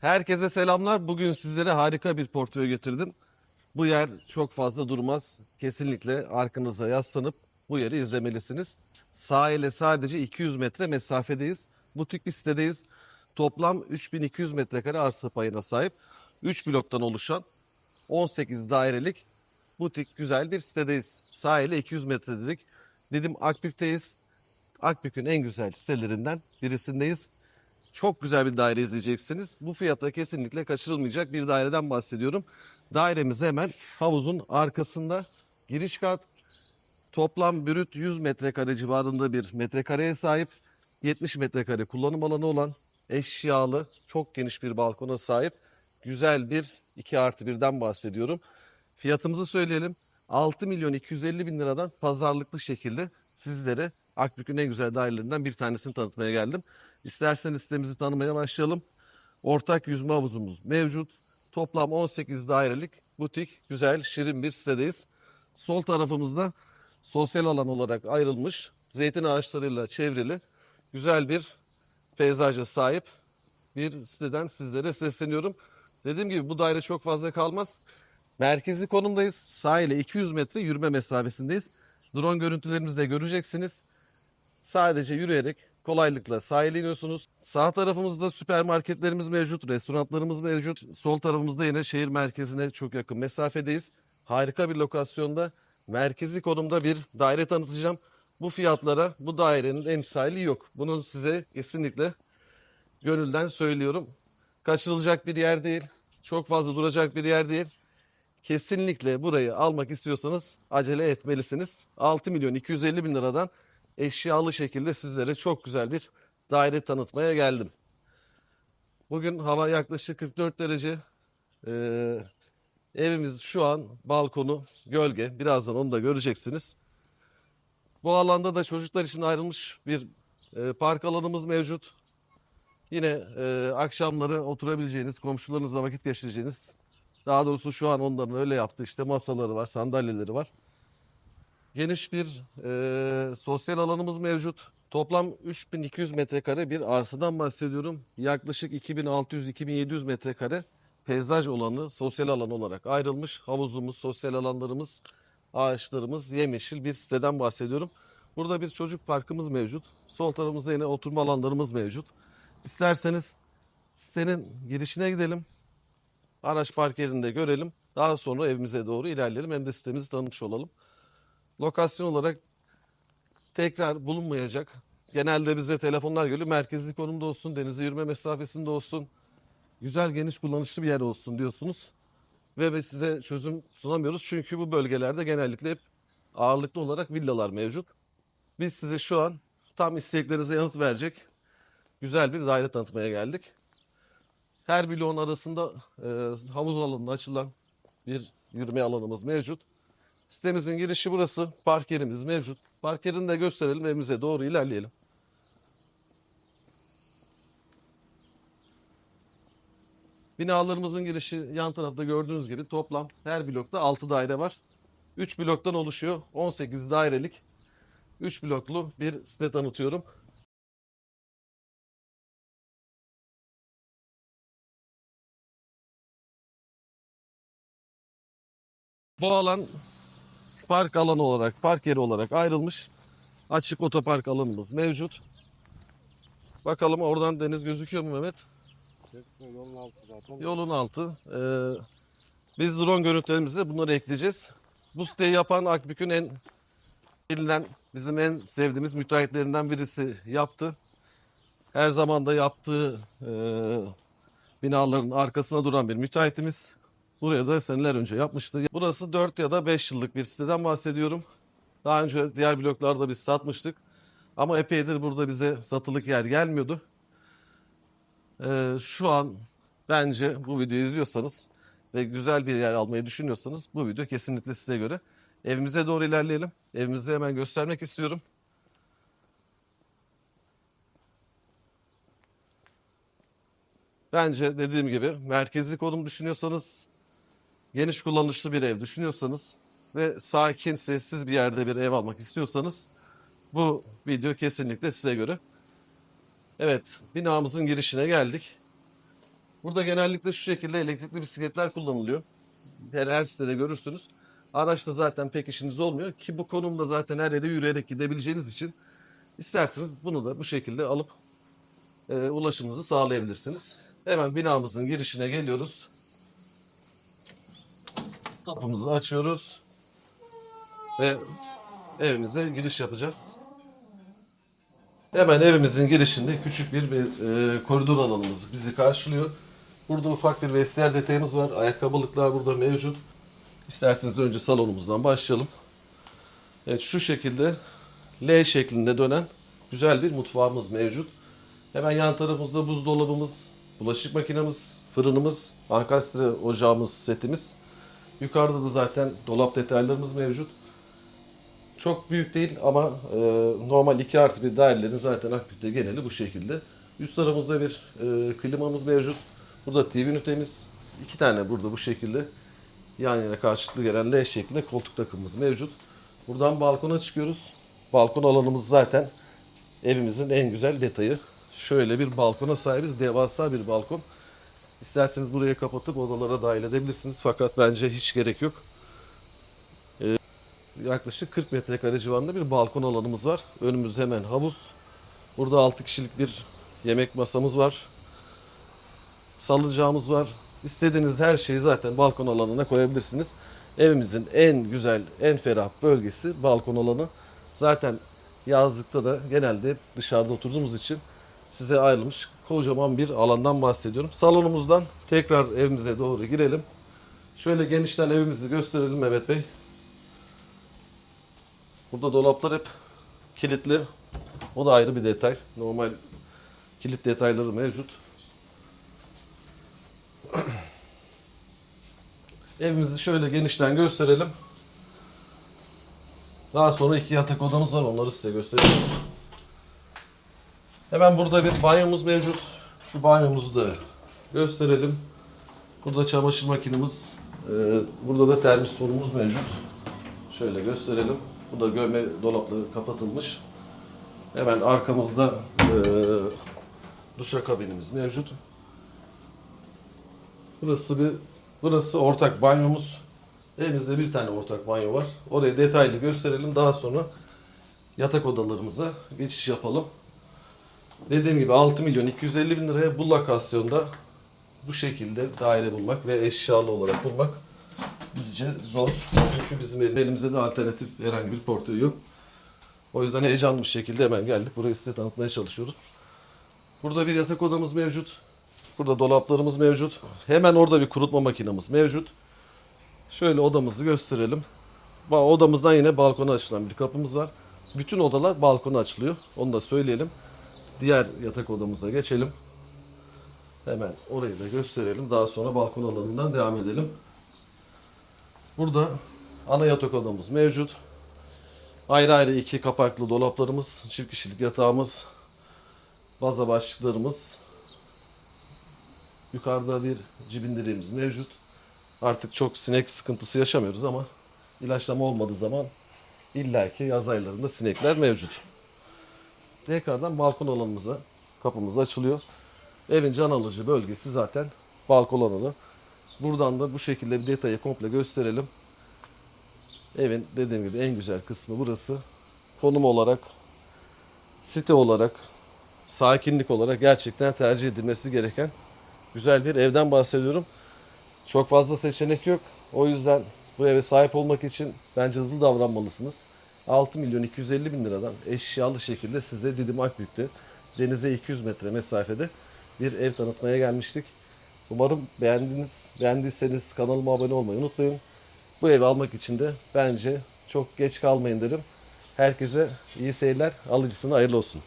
Herkese selamlar. Bugün sizlere harika bir portföy getirdim. Bu yer çok fazla durmaz. Kesinlikle arkanıza yaslanıp bu yeri izlemelisiniz. Sahile sadece 200 metre mesafedeyiz. Butik bir sitedeyiz. Toplam 3200 metrekare arsa payına sahip. 3 bloktan oluşan 18 dairelik butik güzel bir sitedeyiz. Sahile 200 metre dedik. Dedim Akbük'teyiz. Akbük'ün en güzel sitelerinden birisindeyiz. Çok güzel bir daire izleyeceksiniz. Bu fiyata kesinlikle kaçırılmayacak bir daireden bahsediyorum. Dairemiz hemen havuzun arkasında. Giriş kat toplam brüt 100 metrekare civarında bir metrekareye sahip. 70 metrekare kullanım alanı olan eşyalı çok geniş bir balkona sahip güzel bir 2 artı 1'den bahsediyorum. Fiyatımızı söyleyelim. 6 milyon 250 bin liradan pazarlıklı şekilde sizlere Akbük'ün en güzel dairelerinden bir tanesini tanıtmaya geldim. İsterseniz sitemizi tanımaya başlayalım. Ortak yüzme havuzumuz mevcut. Toplam 18 dairelik butik, güzel, şirin bir sitedeyiz. Sol tarafımızda sosyal alan olarak ayrılmış, zeytin ağaçlarıyla çevrili, güzel bir peyzaja sahip bir siteden sizlere sesleniyorum. Dediğim gibi bu daire çok fazla kalmaz. Merkezi konumdayız. Sahile 200 metre yürüme mesafesindeyiz. Drone görüntülerimizi de göreceksiniz. Sadece yürüyerek kolaylıkla sahile iniyorsunuz. Sağ tarafımızda süpermarketlerimiz mevcut, restoranlarımız mevcut. Sol tarafımızda yine şehir merkezine çok yakın mesafedeyiz. Harika bir lokasyonda, merkezi konumda bir daire tanıtacağım. Bu fiyatlara bu dairenin emsali yok. Bunu size kesinlikle gönülden söylüyorum. Kaçırılacak bir yer değil. Çok fazla duracak bir yer değil. Kesinlikle burayı almak istiyorsanız acele etmelisiniz. 6 milyon 250 bin liradan eşyalı şekilde sizlere çok güzel bir daire tanıtmaya geldim. Bugün hava yaklaşık 44 derece. Ee, evimiz şu an balkonu gölge. Birazdan onu da göreceksiniz. Bu alanda da çocuklar için ayrılmış bir e, park alanımız mevcut. Yine e, akşamları oturabileceğiniz, komşularınızla vakit geçireceğiniz, daha doğrusu şu an onların öyle yaptığı işte masaları var, sandalyeleri var. Geniş bir e, sosyal alanımız mevcut. Toplam 3200 metrekare bir arsadan bahsediyorum. Yaklaşık 2600-2700 metrekare peyzaj olanı sosyal alan olarak ayrılmış. Havuzumuz, sosyal alanlarımız, ağaçlarımız, yemyeşil bir siteden bahsediyorum. Burada bir çocuk parkımız mevcut. Sol tarafımızda yine oturma alanlarımız mevcut. İsterseniz sitenin girişine gidelim. Araç park yerinde görelim. Daha sonra evimize doğru ilerleyelim. Hem de sitemizi tanımış olalım. Lokasyon olarak tekrar bulunmayacak. Genelde bize telefonlar geliyor. Merkezi konumda olsun, denize yürüme mesafesinde olsun. Güzel, geniş, kullanışlı bir yer olsun diyorsunuz. Ve biz size çözüm sunamıyoruz. Çünkü bu bölgelerde genellikle hep ağırlıklı olarak villalar mevcut. Biz size şu an tam isteklerinize yanıt verecek güzel bir daire tanıtmaya geldik. Her bloğun arasında e, havuz alanına açılan bir yürüme alanımız mevcut. Sitemizin girişi burası. Park yerimiz mevcut. Park yerini de gösterelim evimize doğru ilerleyelim. Binalarımızın girişi yan tarafta gördüğünüz gibi toplam her blokta 6 daire var. 3 bloktan oluşuyor. 18 dairelik 3 bloklu bir site tanıtıyorum. Bu alan park alanı olarak, park yeri olarak ayrılmış. Açık otopark alanımız mevcut. Bakalım oradan deniz gözüküyor mu Mehmet? Yolun altı zaten. Yolun altı. Ee, biz drone görüntülerimize bunları ekleyeceğiz. Bu siteyi yapan Akbük'ün en bilinen, bizim en sevdiğimiz müteahhitlerinden birisi yaptı. Her zaman da yaptığı e, binaların arkasına duran bir müteahhitimiz. Buraya da seneler önce yapmıştı. Burası 4 ya da 5 yıllık bir siteden bahsediyorum. Daha önce diğer bloklarda biz satmıştık. Ama epeydir burada bize satılık yer gelmiyordu. Ee, şu an bence bu videoyu izliyorsanız ve güzel bir yer almayı düşünüyorsanız bu video kesinlikle size göre. Evimize doğru ilerleyelim. Evimizi hemen göstermek istiyorum. Bence dediğim gibi merkezi konum düşünüyorsanız, geniş kullanışlı bir ev düşünüyorsanız ve sakin, sessiz bir yerde bir ev almak istiyorsanız bu video kesinlikle size göre. Evet, binamızın girişine geldik. Burada genellikle şu şekilde elektrikli bisikletler kullanılıyor. Her, her sitede görürsünüz. Araçta zaten pek işiniz olmuyor ki bu konumda zaten her yere yürüyerek gidebileceğiniz için isterseniz bunu da bu şekilde alıp e, ulaşımınızı sağlayabilirsiniz. Hemen binamızın girişine geliyoruz. Kapımızı açıyoruz ve evimize giriş yapacağız. Hemen evimizin girişinde küçük bir, bir e, koridor alanımız bizi karşılıyor. Burada ufak bir vestiyer detayımız var. Ayakkabılıklar burada mevcut. İsterseniz önce salonumuzdan başlayalım. Evet şu şekilde L şeklinde dönen güzel bir mutfağımız mevcut. Hemen yan tarafımızda buzdolabımız, bulaşık makinemiz, fırınımız, ankastre ocağımız, setimiz. Yukarıda da zaten dolap detaylarımız mevcut. Çok büyük değil ama e, normal 2 artı bir dairelerin zaten Akbük'te geneli bu şekilde. Üst tarafımızda bir e, klimamız mevcut. Burada TV ünitemiz. iki tane burada bu şekilde yan yana karşılıklı gelen L şeklinde koltuk takımımız mevcut. Buradan balkona çıkıyoruz. Balkon alanımız zaten evimizin en güzel detayı. Şöyle bir balkona sahibiz. Devasa bir balkon. İsterseniz burayı kapatıp odalara dahil edebilirsiniz. Fakat bence hiç gerek yok. Ee, yaklaşık 40 metrekare civarında bir balkon alanımız var. Önümüzde hemen havuz. Burada 6 kişilik bir yemek masamız var. Salıncağımız var. İstediğiniz her şeyi zaten balkon alanına koyabilirsiniz. Evimizin en güzel, en ferah bölgesi balkon alanı. Zaten yazlıkta da genelde dışarıda oturduğumuz için size ayrılmış kocaman bir alandan bahsediyorum. Salonumuzdan tekrar evimize doğru girelim. Şöyle genişten evimizi gösterelim Mehmet Bey. Burada dolaplar hep kilitli. O da ayrı bir detay. Normal kilit detayları mevcut. Evimizi şöyle genişten gösterelim. Daha sonra iki yatak odamız var. Onları size göstereyim. Hemen burada bir banyomuz mevcut. Şu banyomuzu da gösterelim. Burada çamaşır makinemiz. Ee, burada da termosforumuz mevcut. Şöyle gösterelim. Bu da gömme dolapla kapatılmış. Hemen arkamızda e, duşakabinimiz mevcut. Burası bir burası ortak banyomuz. Evimizde bir tane ortak banyo var. Orayı detaylı gösterelim. Daha sonra yatak odalarımıza geçiş yapalım. Dediğim gibi 6 milyon 250 bin liraya bu lokasyonda bu şekilde daire bulmak ve eşyalı olarak bulmak bizce zor. Çünkü bizim elimizde de alternatif herhangi bir portföy yok. O yüzden heyecanlı bir şekilde hemen geldik. Burayı size tanıtmaya çalışıyoruz. Burada bir yatak odamız mevcut. Burada dolaplarımız mevcut. Hemen orada bir kurutma makinemiz mevcut. Şöyle odamızı gösterelim. Odamızdan yine balkona açılan bir kapımız var. Bütün odalar balkona açılıyor. Onu da söyleyelim. Diğer yatak odamıza geçelim. Hemen orayı da gösterelim. Daha sonra balkon alanından devam edelim. Burada ana yatak odamız mevcut. Ayrı ayrı iki kapaklı dolaplarımız, çift kişilik yatağımız, baza başlıklarımız. Yukarıda bir cibindirimiz mevcut. Artık çok sinek sıkıntısı yaşamıyoruz ama ilaçlama olmadığı zaman illaki yaz aylarında sinekler mevcut. Tekrardan balkon alanımıza kapımız açılıyor. Evin can alıcı bölgesi zaten balkon alanı. Buradan da bu şekilde bir detayı komple gösterelim. Evin dediğim gibi en güzel kısmı burası. Konum olarak, site olarak, sakinlik olarak gerçekten tercih edilmesi gereken güzel bir evden bahsediyorum. Çok fazla seçenek yok. O yüzden bu eve sahip olmak için bence hızlı davranmalısınız. 6 milyon 250 bin liradan eşyalı şekilde size Didim Akbük'te denize 200 metre mesafede bir ev tanıtmaya gelmiştik. Umarım beğendiniz. Beğendiyseniz kanalıma abone olmayı unutmayın. Bu evi almak için de bence çok geç kalmayın derim. Herkese iyi seyirler. Alıcısına hayırlı olsun.